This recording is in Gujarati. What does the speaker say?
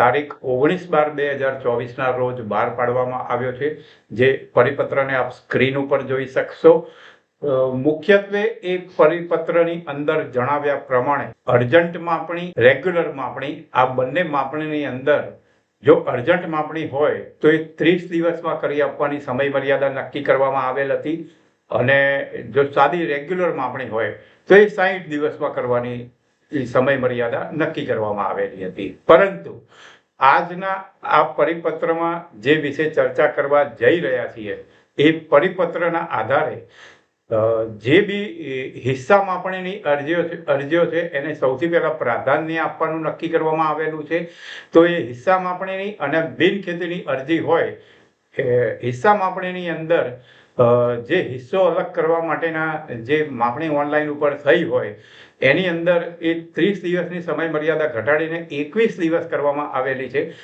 તારીખ ઓગણીસ બાર બે હજાર ચોવીસના રોજ બહાર પાડવામાં આવ્યો છે, જે પરિપત્રને આપ સ્ક્રીન ઉપર જોઈ શકશો. મુખ્યત્વે એ પરિપત્રની અંદર જણાવ્યા પ્રમાણે અર્જન્ટ માપણી, રેગ્યુલર માપણી, આ બંને માપણીની અંદર જો અર્જન્ટ માપણી હોય તો એ ત્રીસ દિવસમાં કરી આપવાની સમય મર્યાદા નક્કી કરવામાં આવેલ હતી. અને જો સાદી રેગ્યુલર માપણી હોય તો એ સાહીઠ દિવસમાં કરવાની એ સમય મર્યાદા નક્કી કરવામાં આવેલી હતી. પરંતુ આજના આ પરિપત્રમાં જે વિશે ચર્ચા કરવા જઈ રહ્યા છીએ, એ પરિપત્રના આધારે જે બી હિસ્સા માપણીની અરજીઓ છે અરજીઓ છે, એને સૌથી પહેલાં પ્રાધાન્ય આપવાનું નક્કી કરવામાં આવેલું છે. તો એ હિસ્સા માપણીની અને બિન ખેતીની અરજી હોય હિસ્સા માપણીની અંદર જે હિસ્સો અલગ કરવા માટેના જે માપણી ઓનલાઈન ઉપર થઈ હોય, એની અંદર એ ત્રીસ દિવસની સમય મર્યાદા ઘટાડીને એકવીસ દિવસ કરવામાં આવેલી છે.